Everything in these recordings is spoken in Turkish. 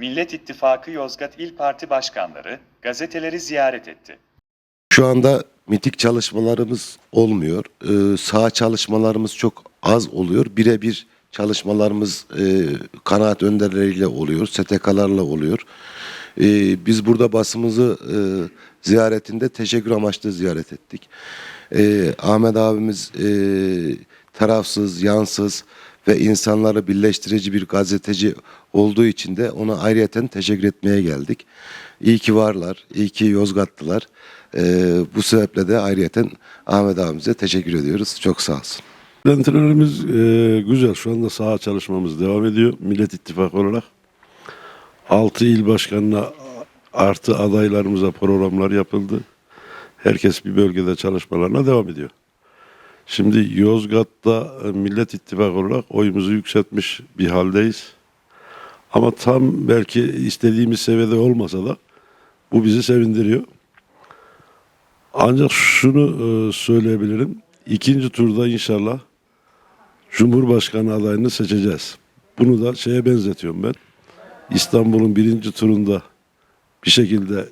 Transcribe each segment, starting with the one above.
Millet İttifakı Yozgat İl Parti Başkanları gazeteleri ziyaret etti. Şu anda mitik çalışmalarımız olmuyor. Ee, saha çalışmalarımız çok az oluyor. Birebir çalışmalarımız e, kanaat önderleriyle oluyor, STK'larla oluyor. Ee, biz burada basımızı e, ziyaretinde teşekkür amaçlı ziyaret ettik. Ee, Ahmet abimiz e, tarafsız, yansız ve insanları birleştirici bir gazeteci olduğu için de ona ayrıyeten teşekkür etmeye geldik. İyi ki varlar, iyi ki Yozgatlılar. Ee, bu sebeple de ayrıyeten Ahmet abimize teşekkür ediyoruz. Çok sağ olsun. Beklentilerimiz e, güzel. Şu anda saha çalışmamız devam ediyor. Millet İttifakı olarak. 6 il başkanına artı adaylarımıza programlar yapıldı. Herkes bir bölgede çalışmalarına devam ediyor. Şimdi Yozgat'ta e, Millet İttifakı olarak oyumuzu yükseltmiş bir haldeyiz. Ama tam belki istediğimiz seviyede olmasa da bu bizi sevindiriyor. Ancak şunu e, söyleyebilirim. İkinci turda inşallah Cumhurbaşkanı adayını seçeceğiz. Bunu da şeye benzetiyorum ben. İstanbul'un birinci turunda bir şekilde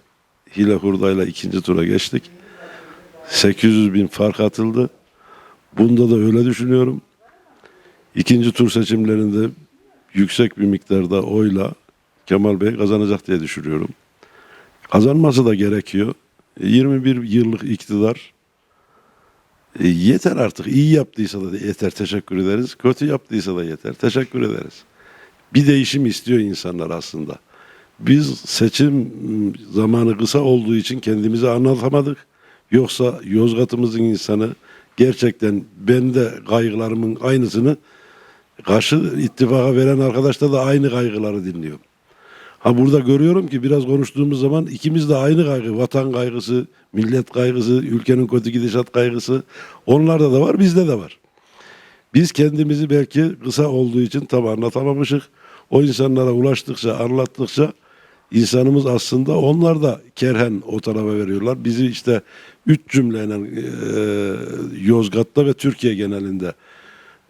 hile hurdayla ikinci tura geçtik. 800 bin fark atıldı. Bunda da öyle düşünüyorum. İkinci tur seçimlerinde yüksek bir miktarda oyla Kemal Bey kazanacak diye düşünüyorum. Kazanması da gerekiyor. 21 yıllık iktidar e, yeter artık. İyi yaptıysa da yeter teşekkür ederiz. Kötü yaptıysa da yeter teşekkür ederiz. Bir değişim istiyor insanlar aslında. Biz seçim zamanı kısa olduğu için kendimizi anlatamadık. Yoksa Yozgat'ımızın insanı gerçekten ben de kaygılarımın aynısını karşı ittifaka veren arkadaşta da aynı kaygıları dinliyorum. Ha burada görüyorum ki biraz konuştuğumuz zaman ikimiz de aynı kaygı. Vatan kaygısı, millet kaygısı, ülkenin kötü gidişat kaygısı. Onlarda da var, bizde de var. Biz kendimizi belki kısa olduğu için tam anlatamamışık. O insanlara ulaştıkça, anlattıkça insanımız aslında onlar da kerhen o tarafa veriyorlar. Bizi işte üç cümleyle e, Yozgat'ta ve Türkiye genelinde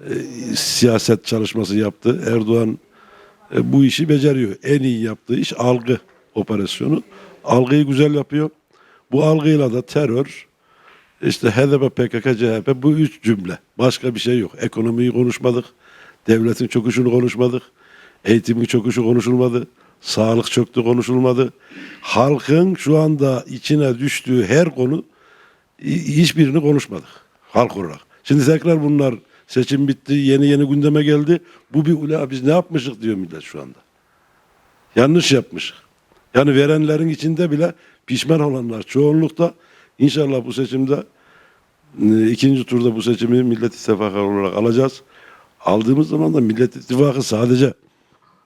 e, siyaset çalışması yaptı. Erdoğan e, bu işi beceriyor. En iyi yaptığı iş algı operasyonu. Algıyı güzel yapıyor. Bu algıyla da terör, işte HDP, PKK, CHP bu üç cümle. Başka bir şey yok. Ekonomiyi konuşmadık. Devletin çöküşünü konuşmadık. Eğitimin çöküşü konuşulmadı. Sağlık çöktü konuşulmadı. Halkın şu anda içine düştüğü her konu hi- hiçbirini konuşmadık. Halk olarak. Şimdi tekrar bunlar seçim bitti, yeni yeni gündeme geldi. Bu bir ula biz ne yapmışık diyor millet şu anda. Yanlış yapmışık. Yani verenlerin içinde bile pişman olanlar çoğunlukta inşallah bu seçimde e, ikinci turda bu seçimi Millet İttifakı olarak alacağız. Aldığımız zaman da Millet İttifakı sadece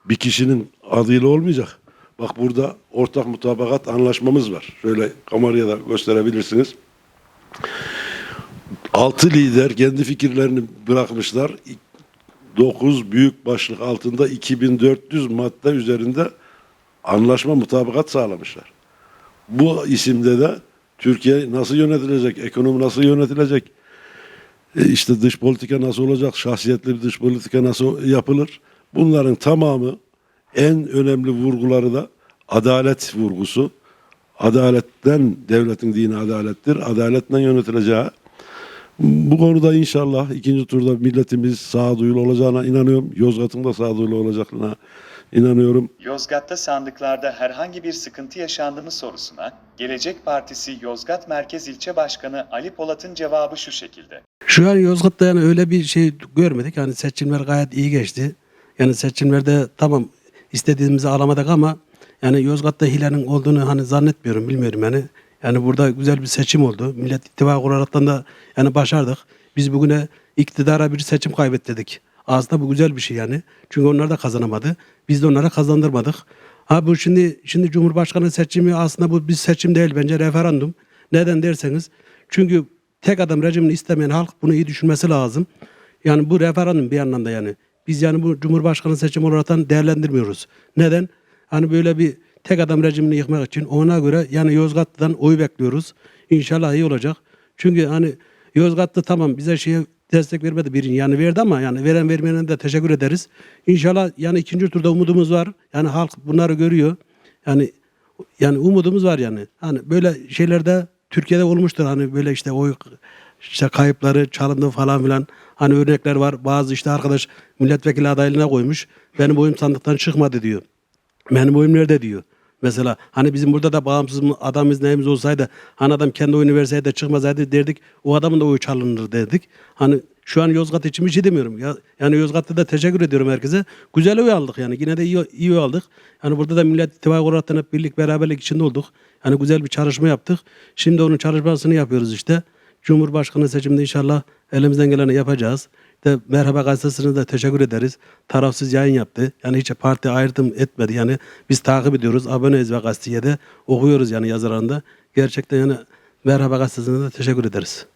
bir kişinin adıyla olmayacak. Bak burada ortak mutabakat anlaşmamız var. Şöyle kameraya da gösterebilirsiniz. Altı lider kendi fikirlerini bırakmışlar. Dokuz büyük başlık altında 2400 madde üzerinde anlaşma mutabakat sağlamışlar. Bu isimde de Türkiye nasıl yönetilecek, ekonomi nasıl yönetilecek, e, işte dış politika nasıl olacak, şahsiyetli bir dış politika nasıl yapılır. Bunların tamamı en önemli vurguları da adalet vurgusu. Adaletten, devletin dini adalettir. Adaletten yönetileceği. Bu konuda inşallah ikinci turda milletimiz sağduyulu olacağına inanıyorum. Yozgat'ın da sağduyulu olacağına inanıyorum. Yozgat'ta sandıklarda herhangi bir sıkıntı yaşandı mı sorusuna, Gelecek Partisi Yozgat Merkez İlçe Başkanı Ali Polat'ın cevabı şu şekilde. Şu an Yozgat'ta yani öyle bir şey görmedik. Yani seçimler gayet iyi geçti. Yani seçimlerde tamam istediğimizi alamadık ama yani Yozgat'ta hilenin olduğunu hani zannetmiyorum, bilmiyorum yani. Yani burada güzel bir seçim oldu. Millet İttifakı olaraktan da yani başardık. Biz bugüne iktidara bir seçim kaybettirdik. Aslında bu güzel bir şey yani. Çünkü onlar da kazanamadı. Biz de onlara kazandırmadık. Ha bu şimdi şimdi Cumhurbaşkanı seçimi aslında bu bir seçim değil bence referandum. Neden derseniz çünkü tek adam rejimini istemeyen halk bunu iyi düşünmesi lazım. Yani bu referandum bir yandan da yani. Biz yani bu Cumhurbaşkanı seçimi olaraktan değerlendirmiyoruz. Neden? Hani böyle bir tek adam rejimini yıkmak için ona göre yani Yozgat'tan oy bekliyoruz. İnşallah iyi olacak. Çünkü hani Yozgat'ta tamam bize şey destek vermedi birinci yani verdi ama yani veren vermeyene de teşekkür ederiz. İnşallah yani ikinci turda umudumuz var. Yani halk bunları görüyor. Yani yani umudumuz var yani. Hani böyle şeylerde Türkiye'de olmuştur hani böyle işte oy işte kayıpları çalındı falan filan. Hani örnekler var. Bazı işte arkadaş milletvekili adaylığına koymuş. Benim oyum sandıktan çıkmadı diyor. Benim oyum nerede diyor. Mesela hani bizim burada da bağımsız mı- adamımız neyimiz olsaydı hani adam kendi oyunu verseydi çıkmasaydı derdik o adamın da oyu çalınır derdik. Hani şu an Yozgat için bir şey demiyorum. Ya, yani Yozgat'ta da teşekkür ediyorum herkese. Güzel oy aldık yani. Yine de iyi, iyi oy aldık. Yani burada da Millet İttifakı olarak birlik beraberlik içinde olduk. Yani güzel bir çalışma yaptık. Şimdi onun çalışmasını yapıyoruz işte. Cumhurbaşkanı seçiminde inşallah elimizden geleni yapacağız. De Merhaba Gazetesi'ne de teşekkür ederiz. Tarafsız yayın yaptı. Yani hiç parti ayrım etmedi. Yani biz takip ediyoruz. Aboneyiz ve gazeteye de okuyoruz yani yazılarında. Gerçekten yani Merhaba Gazetesi'ne de teşekkür ederiz.